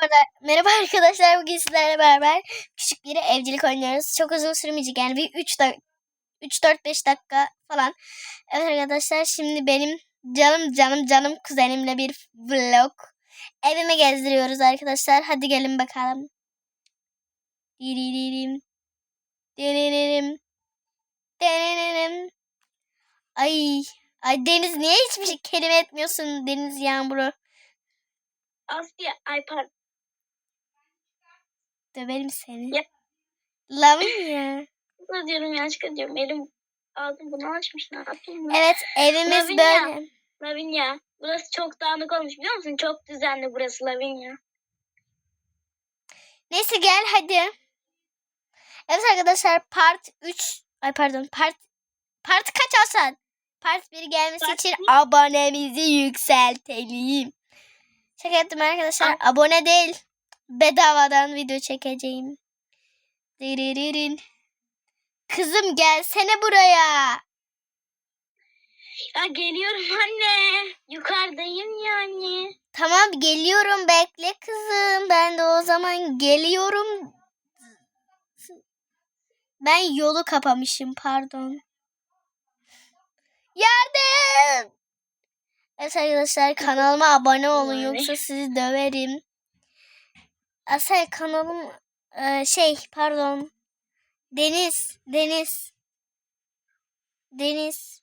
Merhaba, merhaba arkadaşlar. Bugün sizlerle beraber küçük bir evcilik oynuyoruz. Çok uzun sürmeyecek yani bir 3 3-4-5 dakika falan. Evet arkadaşlar şimdi benim canım canım canım kuzenimle bir vlog. Evimi gezdiriyoruz arkadaşlar. Hadi gelin bakalım. Diririm. Diririm. Diririm. Ay, ay Deniz niye hiçbir şey kelime etmiyorsun Deniz Yağmur'u? Asya ay pardon. Döverim seni. Ya. Lavinia. Ne diyorum yanlışlıkla diyorum. Elim aldım bunu açmış ne yapayım ben? Evet evimiz Lavinia. böyle. Lavinia. Burası çok dağınık olmuş biliyor musun? Çok düzenli burası Lavinia. Neyse gel hadi. Evet arkadaşlar part 3 ay pardon part part kaç olsun? Part 1 gelmesi Part için bir. abonemizi yükseltelim. Şaka yaptım arkadaşlar. Ay. Abone değil. Bedavadan video çekeceğim. Diriririn. Kızım gelsene buraya. Ya geliyorum anne. Yukarıdayım yani. Tamam geliyorum bekle kızım. Ben de o zaman geliyorum. Ben yolu kapamışım pardon. Yardım! Evet arkadaşlar kanalıma abone olun yoksa sizi döverim. Asel kanalım e, şey pardon. Deniz, Deniz. Deniz,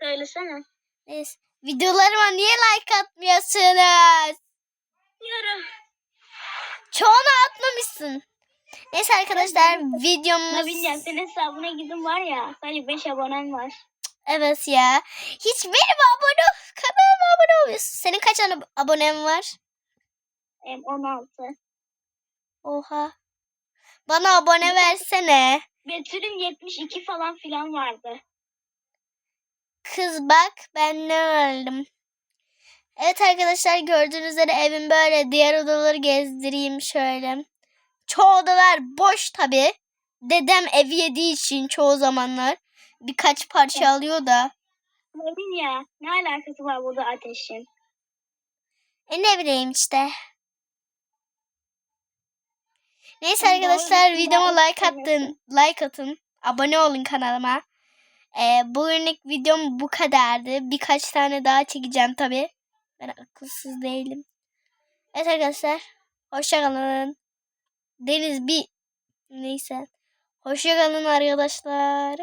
Söylesene. Deniz. Videolarıma niye like atmıyorsunuz? Diyorum. Çoğunu atmamışsın. Neyse arkadaşlar videomuz... Lavinia senin hesabına gidin var ya. Sadece 5 abonem var. Evet ya. Hiç benim abone kanalıma abone olmuyorsun. Senin kaç abonen var? Em 16. Oha. Bana abone versene. Betül'ün 72 falan filan vardı. Kız bak ben ne öldüm. Evet arkadaşlar gördüğünüz üzere evim böyle. Diğer odaları gezdireyim şöyle. Çoğu odalar boş tabi. Dedem evi yediği için çoğu zamanlar birkaç parça alıyor da. Lavinia ne alakası var burada ateşin? E ne bileyim işte. Neyse arkadaşlar videoma like atın. Like atın. Abone olun kanalıma. Ee, bugünlük videom bu kadardı. Birkaç tane daha çekeceğim tabi. Ben akılsız değilim. Evet arkadaşlar. Hoşçakalın. Deniz bir neyse. Hoşçakalın arkadaşlar.